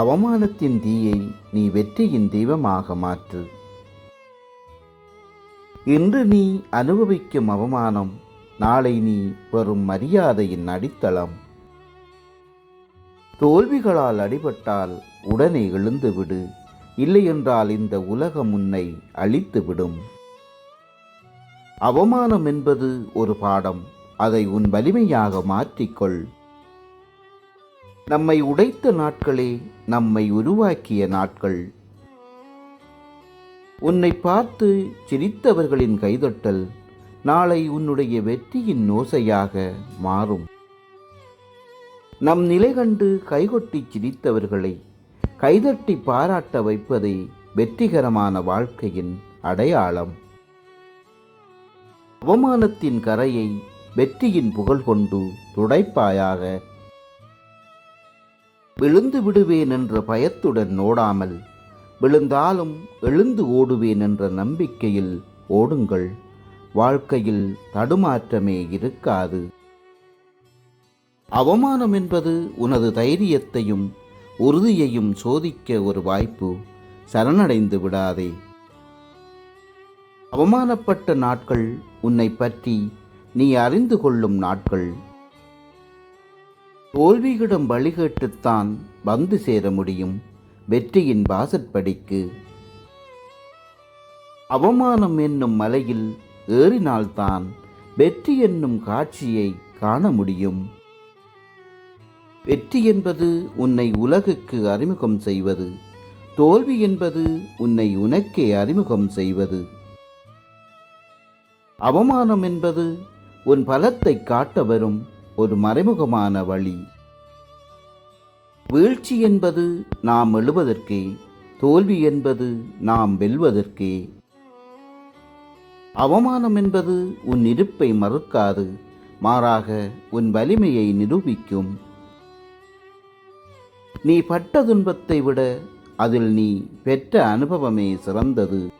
அவமானத்தின் தீயை நீ வெற்றியின் தெய்வமாக மாற்று. இன்று நீ அனுபவிக்கும் அவமானம் நாளை நீ வரும் மரியாதையின் அடித்தளம். தோல்விகளால் அடிபட்டால் உடனே எழுந்துவிடு இல்லையென்றால் இந்த உலகம் உன்னை அழித்துவிடும். அவமானம் என்பது ஒரு பாடம் அதை உன் வலிமையாக மாற்றிக்கொள். நம்மை உடைத்த நாட்களே நம்மை உருவாக்கிய நாட்கள். உன்னை பார்த்து சிரித்தவர்களின் கைதட்டல் நாளை உன்னுடைய வெற்றியின் ஓசையாக மாறும். நம் நிலை கண்டு கைகொட்டி சிரித்தவர்களை கைதட்டி பாராட்ட வைப்பதே வெற்றிகரமான வாழ்க்கையின் அடையாளம். அவமானத்தின் கரையை வெற்றியின் புகழ் கொண்டு துடைப்பாயாக விழுந்து விடுவேன் என்ற பயத்துடன் ஓடாமல் விழுந்தாலும் எழுந்து ஓடுவேன் என்ற நம்பிக்கையில் ஓடுங்கள். வாழ்க்கையில் தடுமாற்றமே இருக்காது. அவமானம் என்பது உனது தைரியத்தையும் உறுதியையும் சோதிக்க ஒரு வாய்ப்பு சரணடைந்து விடாதே. அவமானப்பட்ட நாட்கள் உன்னை பற்றி நீ அறிந்து கொள்ளும் நாட்கள். தோல்வியிடம் வழிகேட்டுத்தான் வந்து சேர முடியும் வெற்றியின் வாசற்படிக்கு. அவமானம் என்னும் மலையில் ஏறினால்தான் வெற்றி என்னும் காட்சியை காண முடியும். வெற்றி என்பது உன்னை உலகுக்கு அறிமுகம் செய்வது. தோல்வி என்பது உன்னை உனக்கே அறிமுகம் செய்வது. அவமானம் என்பது உன் பலத்தை காட்ட வரும் ஒரு மறைமுகமான வழி. வீழ்ச்சி என்பது நாம் எழுவதற்கே தோல்வி என்பது நாம் வெல்வதற்கே. அவமானம் என்பது உன் இருப்பை மறுக்காது மாறாக உன் வலிமையை நிரூபிக்கும். நீ பட்ட துன்பத்தை விட அதில் நீ பெற்ற அனுபவமே சிறந்தது.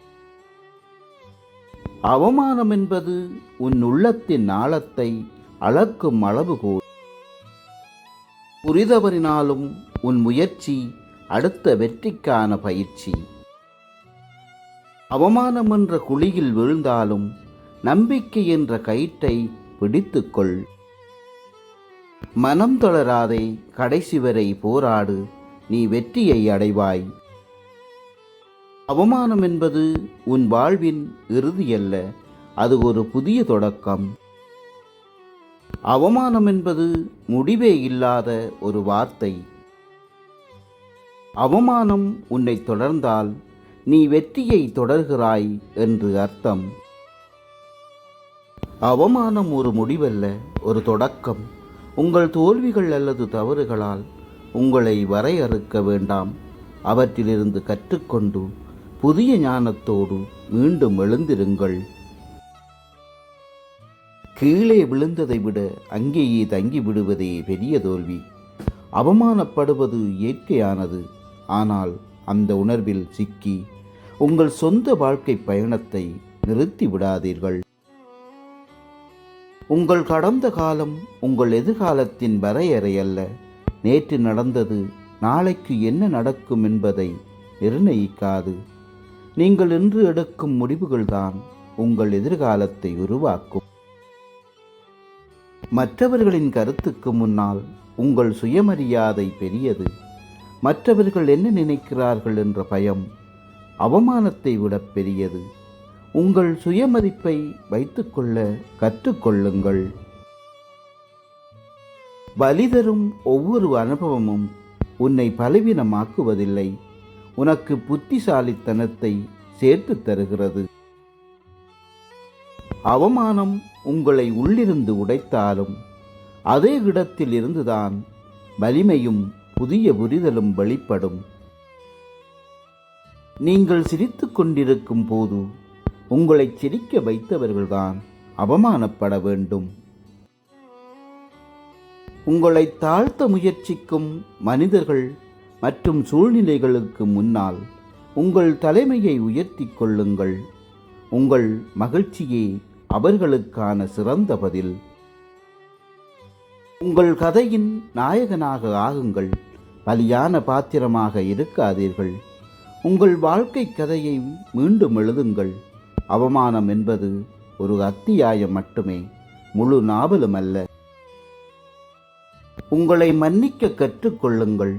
அவமானம் என்பது உன் உள்ளத்தின் ஆழத்தை அளக்கும் அளவுகோல் புரிதவரினாலும் உன் முயற்சி அடுத்த வெற்றிக்கான பயிற்சி. அவமானம் என்ற குழியில் விழுந்தாலும் நம்பிக்கை என்ற கயிற்றை பிடித்துக்கொள். மனம் தளராதே கடைசி வரை போராடு நீ வெற்றியை அடைவாய். அவமானம் என்பது உன் வாழ்வின் இறுதியல்ல அது ஒரு புதிய தொடக்கம். அவமானம் என்பது முடிவே இல்லாத ஒரு வார்த்தை. அவமானம் உன்னை தொடர்ந்தால் நீ வெற்றியை தொடர்கிறாய் என்று அர்த்தம். அவமானம் ஒரு முடிவல்ல ஒரு தொடக்கம். உங்கள் தோல்விகள் அல்லது தவறுகளால் உங்களை வரையறுக்க வேண்டாம். அவற்றிலிருந்து கற்றுக்கொண்டு புதிய ஞானத்தோடு மீண்டும் எழுந்திருங்கள். கீழே விழுந்ததை விட அங்கேயே தங்கி விடுவதே பெரிய தோல்வி. அவமானப்படுவது இயற்கையானது. ஆனால் அந்த உணர்வில் சிக்கி உங்கள் சொந்த வாழ்க்கை பயணத்தை நிறுத்தி விடாதீர்கள். உங்கள் கடந்த காலம் உங்கள் எதிர்காலத்தின் வரையறை அல்ல. நேற்று நடந்தது நாளைக்கு என்ன நடக்கும் என்பதை நிர்ணயிக்காது. நீங்கள் இன்று எடுக்கும் முடிவுகள்தான் உங்கள் எதிர்காலத்தை உருவாக்கும். மற்றவர்களின் கருத்துக்கு முன்னால் உங்கள் சுயமரியாதை பெரியது. மற்றவர்கள் என்ன நினைக்கிறார்கள் என்ற பயம் அவமானத்தை விட பெரியது. உங்கள் சுயமதிப்பை வைத்துக்கொள்ள கற்றுக்கொள்ளுங்கள். வலி தரும் ஒவ்வொரு அனுபவமும் உன்னை பலவீனமாக்குவதில்லை. உனக்கு புத்திசாலித்தனத்தை சேர்த்து தருகிறது. அவமானம் உங்களை உள்ளிருந்து உடைத்தாலும் அதே இடத்தில் இருந்துதான் வலிமையும் புதிய புரிதலும் வெளிப்படும். நீங்கள் சிரித்து கொண்டிருக்கும் போது உங்களை சிரிக்க வைத்தவர்கள்தான் அவமானப்பட வேண்டும். உங்களை தாழ்த்த முயற்சிக்கும் மனிதர்கள் மற்றும் சூழ்நிலைகளுக்கு முன்னால் உங்கள் தலைமையை உயர்த்திக் கொள்ளுங்கள். உங்கள் மகிழ்ச்சியே அவர்களுக்கான சிறந்த பதில் உங்கள் கதையின் நாயகனாக ஆகுங்கள் பலியான பாத்திரமாக இருக்காதீர்கள். உங்கள் வாழ்க்கை கதையை மீண்டும் எழுதுங்கள். அவமானம் என்பது ஒரு அத்தியாயம் மட்டுமே முழு நாவலும் அல்ல. உங்களை மன்னிக்க கற்றுக்கொள்ளுங்கள்.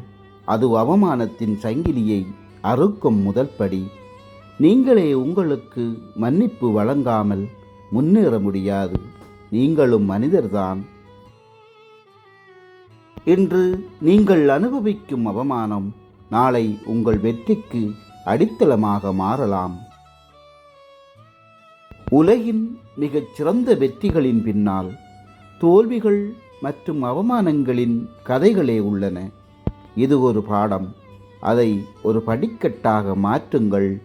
அது அவமானத்தின் சங்கிலியை அறுக்கும் முதல் படி. நீங்களே உங்களுக்கு மன்னிப்பு வழங்காமல் முன்னேற முடியாது. நீங்களும் மனிதர்தான். இன்று நீங்கள் அனுபவிக்கும் அவமானம் நாளை உங்கள் வெற்றிக்கு அடித்தளமாக மாறலாம். உலகின் மிகச் சிறந்த வெற்றிகளின் பின்னால் தோல்விகள் மற்றும் அவமானங்களின் கதைகளே உள்ளன. இது ஒரு பாடம். அதை ஒரு படிக்கட்டாக மாற்றுங்கள்.